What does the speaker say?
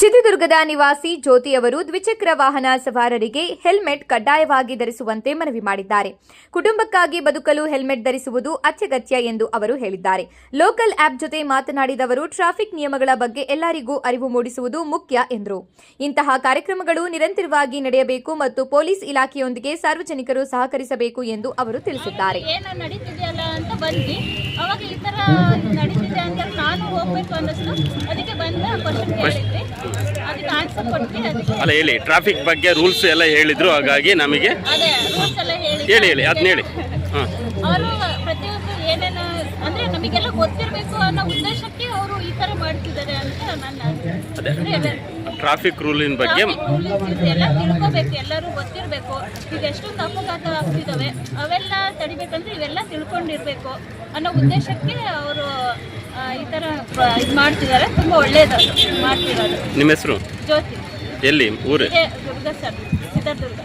ಚಿತ್ರದುರ್ಗದ ನಿವಾಸಿ ಜ್ಯೋತಿ ಅವರು ದ್ವಿಚಕ್ರ ವಾಹನ ಸವಾರರಿಗೆ ಹೆಲ್ಮೆಟ್ ಕಡ್ಡಾಯವಾಗಿ ಧರಿಸುವಂತೆ ಮನವಿ ಮಾಡಿದ್ದಾರೆ. ಕುಟುಂಬಕ್ಕಾಗಿ ಬದುಕಲು ಹೆಲ್ಮೆಟ್ ಧರಿಸುವುದು ಅತ್ಯಗತ್ಯ ಎಂದು ಅವರು ಹೇಳಿದ್ದಾರೆ. ಲೋಕಲ್ ಆಪ್ ಜೊತೆ ಮಾತನಾಡಿದ ಅವರು, ಟ್ರಾಫಿಕ್ ನಿಯಮಗಳ ಬಗ್ಗೆ ಎಲ್ಲರಿಗೂ ಅರಿವು ಮೂಡಿಸುವುದು ಮುಖ್ಯ ಎಂದರು. ಇಂತಹ ಕಾರ್ಯಕ್ರಮಗಳು ನಿರಂತರವಾಗಿ ನಡೆಯಬೇಕು ಮತ್ತು ಪೊಲೀಸ್ ಇಲಾಖೆಯೊಂದಿಗೆ ಸಾರ್ವಜನಿಕರು ಸಹಕರಿಸಬೇಕು ಎಂದು ಅವರು ತಿಳಿಸಿದ್ದಾರೆ. ಅನ್ನಿಸ್ತು ಅದಕ್ಕೆ ಬಂದ ಕ್ವಶನ್ ಕೇಳಿದ್ವಿ. ಅದಕ್ಕೆ ಆನ್ಸರ್ ಕೊಟ್ವಿ ಅದಕ್ಕೆ ಅಲ್ಲ ಹೇಳಿ ಟ್ರಾಫಿಕ್ ಬಗ್ಗೆ ರೂಲ್ಸ್ ಎಲ್ಲ ಹೇಳಿದ್ರು ಹಾಗಾಗಿ ನಮಗೆ ಅದೇ ರೂಲ್ಸ್ ಎಲ್ಲ ಹೇಳಿ ಹೇಳಿ ಹೇಳಿ ಅದನ್ನ ಹೇಳಿ. ಹಾಂ ಅವರು ಪ್ರತಿಯೊಂದು ಏನೇನು ಅಂದ್ರೆ ನಮಗೆಲ್ಲ ಗೊತ್ತಿರಬೇಕು ಅನ್ನೋ ಉದ್ದೇಶಕ್ಕೆ ಅವರು ಈ ತರ ಮಾಡ್ತಿದ್ದಾರೆ ಅಂತ ನನ್ನ ಅದೇ. ಟ್ರಾಫಿಕ್ ರೂಲಿನ ಬಗ್ಗೆ ಎಲ್ಲ ತಿಳ್ಕೊಬೇಕು ಎಲ್ಲರೂ ಗೊತ್ತಿರಬೇಕು. ಈಗ ಎಷ್ಟು ಅಪಘಾತ ಆಗ್ತಿದಾವೆ ಅವೆಲ್ಲ ತಡಿಬೇಕಂದ್ರೆ ಇವೆಲ್ಲ ತಿಳ್ಕೊಂಡಿರ್ಬೇಕು ಅನ್ನೋ ಉದ್ದೇಶಕ್ಕೆ ಅವರು ಈ ಥರ ಇದು ಮಾಡ್ತಿದ್ದಾರೆ. ತುಂಬ ಒಳ್ಳೇದು ಮಾಡ್ತಿದ್ದಾರೆ ನಿಮ್ಮ ಹೆಸರು? ಜ್ಯೋತಿ. ಎಲ್ಲಿ? ಊರು? ದುರ್ಗ ಸರ್ ಚಿತ್ರದುರ್ಗ